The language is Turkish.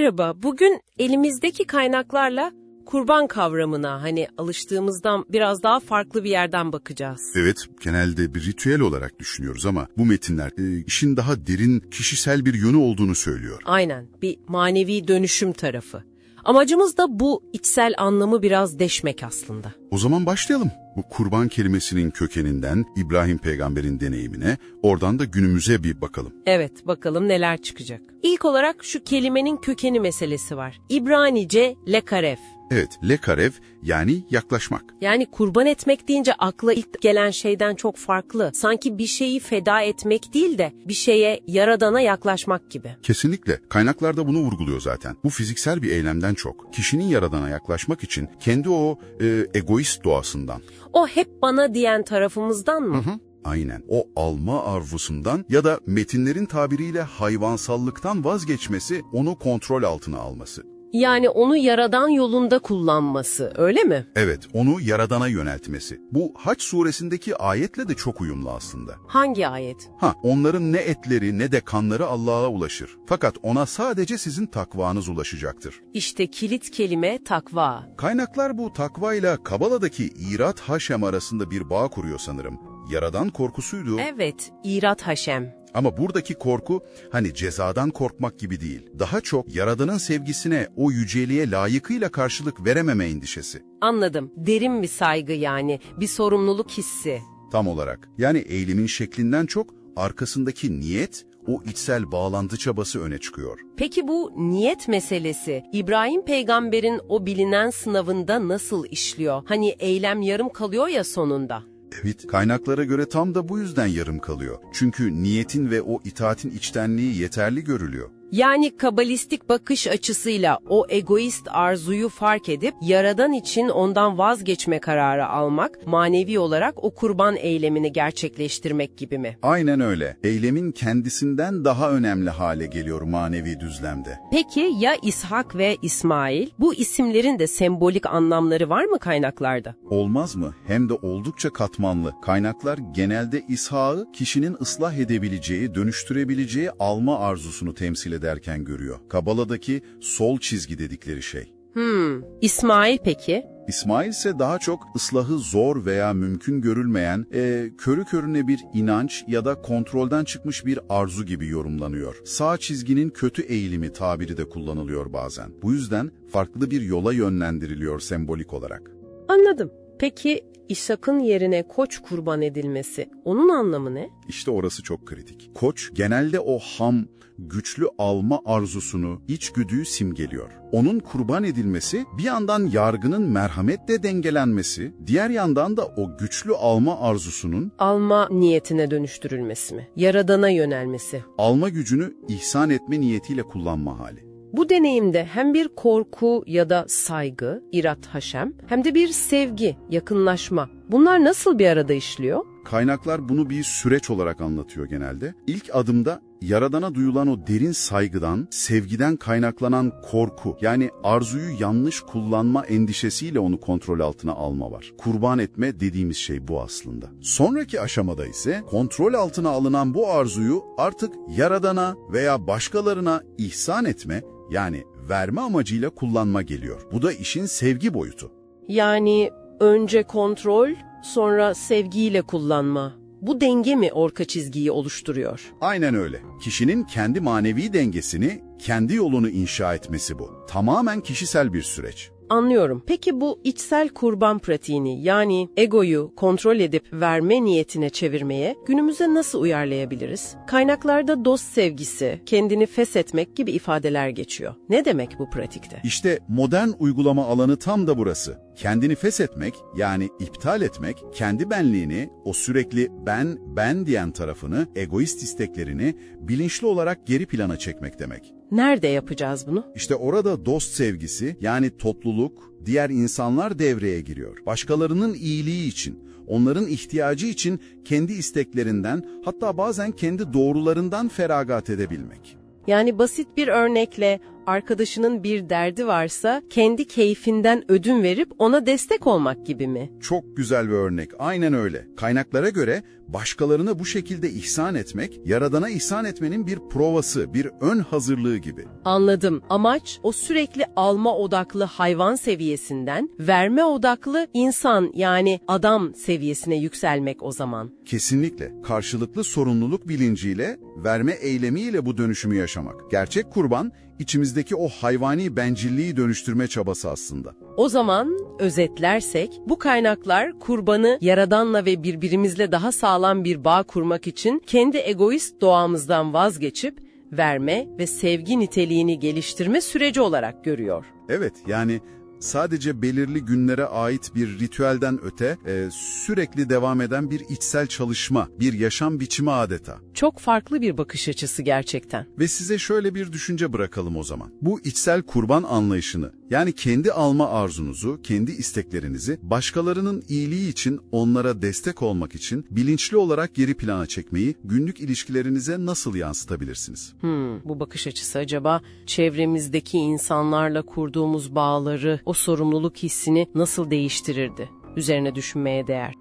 Merhaba, bugün elimizdeki kaynaklarla kurban kavramına hani alıştığımızdan biraz daha farklı bir yerden bakacağız. Evet, genelde bir ritüel olarak düşünüyoruz ama bu metinler e, işin daha derin kişisel bir yönü olduğunu söylüyor. Aynen, bir manevi dönüşüm tarafı. Amacımız da bu içsel anlamı biraz deşmek aslında. O zaman başlayalım. Bu kurban kelimesinin kökeninden İbrahim peygamberin deneyimine, oradan da günümüze bir bakalım. Evet, bakalım neler çıkacak. İlk olarak şu kelimenin kökeni meselesi var. İbranice lekaref. Evet, lekarev yani yaklaşmak. Yani kurban etmek deyince akla ilk gelen şeyden çok farklı. Sanki bir şeyi feda etmek değil de bir şeye, yaradana yaklaşmak gibi. Kesinlikle. Kaynaklarda bunu vurguluyor zaten. Bu fiziksel bir eylemden çok. Kişinin yaradana yaklaşmak için kendi o e, egoist doğasından, O hep bana diyen tarafımızdan mı? Aynen. O alma arzusundan ya da metinlerin tabiriyle hayvansallıktan vazgeçmesi, onu kontrol altına alması. Yani onu yaradan yolunda kullanması, öyle mi? Evet, onu yaradana yöneltmesi. Bu Haç suresindeki ayetle de çok uyumlu aslında. Hangi ayet? Ha, onların ne etleri ne de kanları Allah'a ulaşır. Fakat ona sadece sizin takvanız ulaşacaktır. İşte kilit kelime takva. Kaynaklar bu takva ile Kabala'daki İrat Haşem arasında bir bağ kuruyor sanırım. Yaradan korkusuydu. Evet, İrat Haşem. Ama buradaki korku hani cezadan korkmak gibi değil. Daha çok Yaradan'ın sevgisine o yüceliğe layıkıyla karşılık verememe endişesi. Anladım. Derin bir saygı yani, bir sorumluluk hissi. Tam olarak. Yani eylemin şeklinden çok arkasındaki niyet, o içsel bağlantı çabası öne çıkıyor. Peki bu niyet meselesi İbrahim peygamberin o bilinen sınavında nasıl işliyor? Hani eylem yarım kalıyor ya sonunda. Evet, kaynaklara göre tam da bu yüzden yarım kalıyor. Çünkü niyetin ve o itaatin içtenliği yeterli görülüyor. Yani kabalistik bakış açısıyla o egoist arzuyu fark edip yaradan için ondan vazgeçme kararı almak, manevi olarak o kurban eylemini gerçekleştirmek gibi mi? Aynen öyle. Eylemin kendisinden daha önemli hale geliyor manevi düzlemde. Peki ya İshak ve İsmail? Bu isimlerin de sembolik anlamları var mı kaynaklarda? Olmaz mı? Hem de oldukça katmanlı. Kaynaklar genelde İshak'ı kişinin ıslah edebileceği, dönüştürebileceği alma arzusunu temsil ederken görüyor. Kabala'daki sol çizgi dedikleri şey. Hmm, İsmail peki? İsmail ise daha çok ıslahı zor veya mümkün görülmeyen, e, körü körüne bir inanç ya da kontrolden çıkmış bir arzu gibi yorumlanıyor. Sağ çizginin kötü eğilimi tabiri de kullanılıyor bazen. Bu yüzden farklı bir yola yönlendiriliyor sembolik olarak. Anladım. Peki İshak'ın yerine koç kurban edilmesi, onun anlamı ne? İşte orası çok kritik. Koç genelde o ham, güçlü alma arzusunu, içgüdüyü simgeliyor. Onun kurban edilmesi bir yandan yargının merhametle dengelenmesi, diğer yandan da o güçlü alma arzusunun Alma niyetine dönüştürülmesi mi? Yaradana yönelmesi. alma gücünü ihsan etme niyetiyle kullanma hali. Bu deneyimde hem bir korku ya da saygı, irat haşem, hem de bir sevgi, yakınlaşma. Bunlar nasıl bir arada işliyor? Kaynaklar bunu bir süreç olarak anlatıyor genelde. İlk adımda Yaradan'a duyulan o derin saygıdan, sevgiden kaynaklanan korku, yani arzuyu yanlış kullanma endişesiyle onu kontrol altına alma var. Kurban etme dediğimiz şey bu aslında. Sonraki aşamada ise kontrol altına alınan bu arzuyu artık Yaradan'a veya başkalarına ihsan etme, yani verme amacıyla kullanma geliyor. Bu da işin sevgi boyutu. Yani önce kontrol, sonra sevgiyle kullanma. Bu denge mi orka çizgiyi oluşturuyor? Aynen öyle. Kişinin kendi manevi dengesini, kendi yolunu inşa etmesi bu. Tamamen kişisel bir süreç. Anlıyorum. Peki bu içsel kurban pratiğini yani egoyu kontrol edip verme niyetine çevirmeye günümüze nasıl uyarlayabiliriz? Kaynaklarda dost sevgisi, kendini feshetmek gibi ifadeler geçiyor. Ne demek bu pratikte? İşte modern uygulama alanı tam da burası. Kendini feshetmek, yani iptal etmek, kendi benliğini, o sürekli ben, ben diyen tarafını, egoist isteklerini bilinçli olarak geri plana çekmek demek. Nerede yapacağız bunu? İşte orada dost sevgisi, yani topluluk, diğer insanlar devreye giriyor. Başkalarının iyiliği için, onların ihtiyacı için kendi isteklerinden, hatta bazen kendi doğrularından feragat edebilmek. Yani basit bir örnekle arkadaşının bir derdi varsa kendi keyfinden ödün verip ona destek olmak gibi mi? Çok güzel bir örnek. Aynen öyle. Kaynaklara göre başkalarına bu şekilde ihsan etmek, Yaradan'a ihsan etmenin bir provası, bir ön hazırlığı gibi. Anladım. Amaç o sürekli alma odaklı hayvan seviyesinden verme odaklı insan yani adam seviyesine yükselmek o zaman. Kesinlikle. Karşılıklı sorumluluk bilinciyle, verme eylemiyle bu dönüşümü yaşamak. Gerçek kurban, içimizdeki o hayvani bencilliği dönüştürme çabası aslında. O zaman özetlersek bu kaynaklar kurbanı yaradanla ve birbirimizle daha sağlam bir bağ kurmak için kendi egoist doğamızdan vazgeçip verme ve sevgi niteliğini geliştirme süreci olarak görüyor. Evet, yani sadece belirli günlere ait bir ritüelden öte, e, sürekli devam eden bir içsel çalışma, bir yaşam biçimi adeta. Çok farklı bir bakış açısı gerçekten. Ve size şöyle bir düşünce bırakalım o zaman. Bu içsel kurban anlayışını, yani kendi alma arzunuzu, kendi isteklerinizi, başkalarının iyiliği için onlara destek olmak için bilinçli olarak geri plana çekmeyi günlük ilişkilerinize nasıl yansıtabilirsiniz? Hmm, bu bakış açısı acaba çevremizdeki insanlarla kurduğumuz bağları, o sorumluluk hissini nasıl değiştirirdi? Üzerine düşünmeye değer.